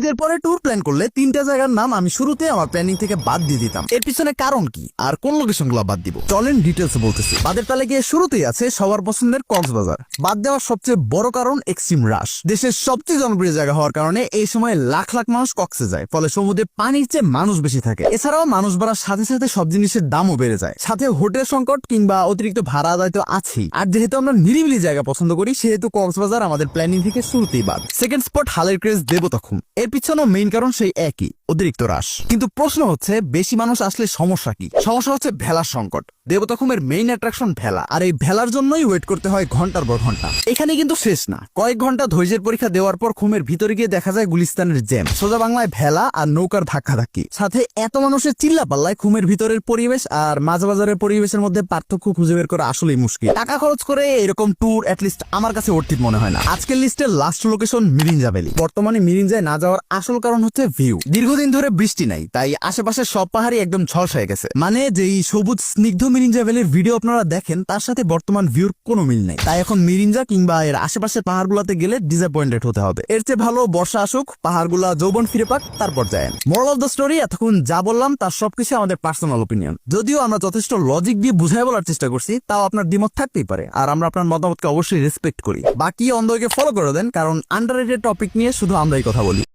ঈদের পরে tour plan করলে তিনটা জায়গার নাম আমি শুরুতে আমার প্ল্যানিং থেকে বাদ দিয়ে দিতাম। এর পিছনে কারণ কি? আর কোন লোকেশনগুলো বাদ দিব? চলেন ডিটেলস বলতেছি। বাদের তালে গিয়ে শুরুতেই আছে সবার পছন্দের কক্সবাজার। বাদ দেওয়ার সবচেয়ে বড় কারণ এক্সট্রিম রাশ দেশের সবচেয়ে জনপ্রিয় জায়গা হওয়ার কারণে এই সময় লাখ লাখ মানুষ কক্সে যায়, ফলে সমুদ্রে পানির চেয়ে মানুষ বেশি থাকে। এছাড়াও মানুষ বাড়ার সাথে সাথে সব জিনিসের দামও বেড়ে যায়। সাথে হোটেল সংকট কিংবা অতিরিক্ত ভাড়া আদায় তো আছেই। আর যেহেতু আমরা নিরিবিলি জায়গা পছন্দ করি, সেহেতু কক্সবাজার আমাদের প্ল্যানিং থেকে শুরুতেই বাদ। সেকেন্ড স্পট হালের ক্রেজ দেবতখন। এর পিছনেও মেইন কারণ সেই একই, অতিরিক্ত হ্রাস। কিন্তু প্রশ্ন হচ্ছে, বেশি মানুষ আসলে সমস্যা কি? সমস্যা হচ্ছে ভেলার সংকট। দেবতখমের মেইন অ্যাট্রাকশন ভেলা। আর এই ভেলার জন্যই ওয়েট করতে হয় ঘণ্টার পর ঘণ্টা। এখানে কিন্তু শেষ না। কয়েক ঘণ্টা ধৈর্যের পরীক্ষা দেওয়ার পর খুমের ভিতরে গিয়ে দেখা যায় গুলিস্তানের জ্যাম সোজা বাংলায় ভেলা আর নৌকার ধাক্কাধাক্কি। সাথে এত মানুষের চিল্লা পাল্লায় খুমের ভিতরের পরিবেশ আর মাঝ বাজারের পরিবেশের মধ্যে পার্থক্য খুঁজে বের করা আসলেই মুশকিল। টাকা খরচ করে এরকম ট্যুর অ্যাটলিস্ট আমার কাছে অর্থিত মনে হয় না। আজকের লিস্টের লাস্ট লোকেশন মিরিঞ্জা ভ্যালি বর্তমানে মিরিঞ্জায় না যাওয়ার আসল কারণ হচ্ছে ভিউ দীর্ঘদিন ধরে বৃষ্টি নাই, তাই আশেপাশের সব পাহাড়ই একদম ঝলসায় গেছে। মানে যেই সবুজ, স্নিগ্ধ মিরিঞ্জা ভ্যালির ভিডিও আপনারা দেখেন, তার সাথে বর্তমান ভিউর কোনো মিল নেই। তাই এখন মিরিঞ্জা কিংবা এর আশেপাশের পাহাড়গুলোতে গেলে ডিসঅ্যাপয়েন্টেড হতে হবে। এর চেয়ে ভালো বর্ষা আসুক, পাহাড়গুলা যৌবন ফিরে পাক, তারপর যায় মোরাল অফ দ্য স্টোরি এতক্ষণ যা বললাম, তার সবকিছু আমাদের পার্সোনাল ওপিনিয়ন যদিও আমরা যথেষ্ট লজিক দিয়ে বুঝাই বলার চেষ্টা করছি, তাও আপনার দ্বিমত থাকতেই পারে, আর আমরা আপনার মতামতকে অবশ্যই রেসপেক্ট করি। বাকি অন্ধকে ফলো করে দেন, কারণ আন্ডার টপিক নিয়ে শুধু আমরাই কথা বলি।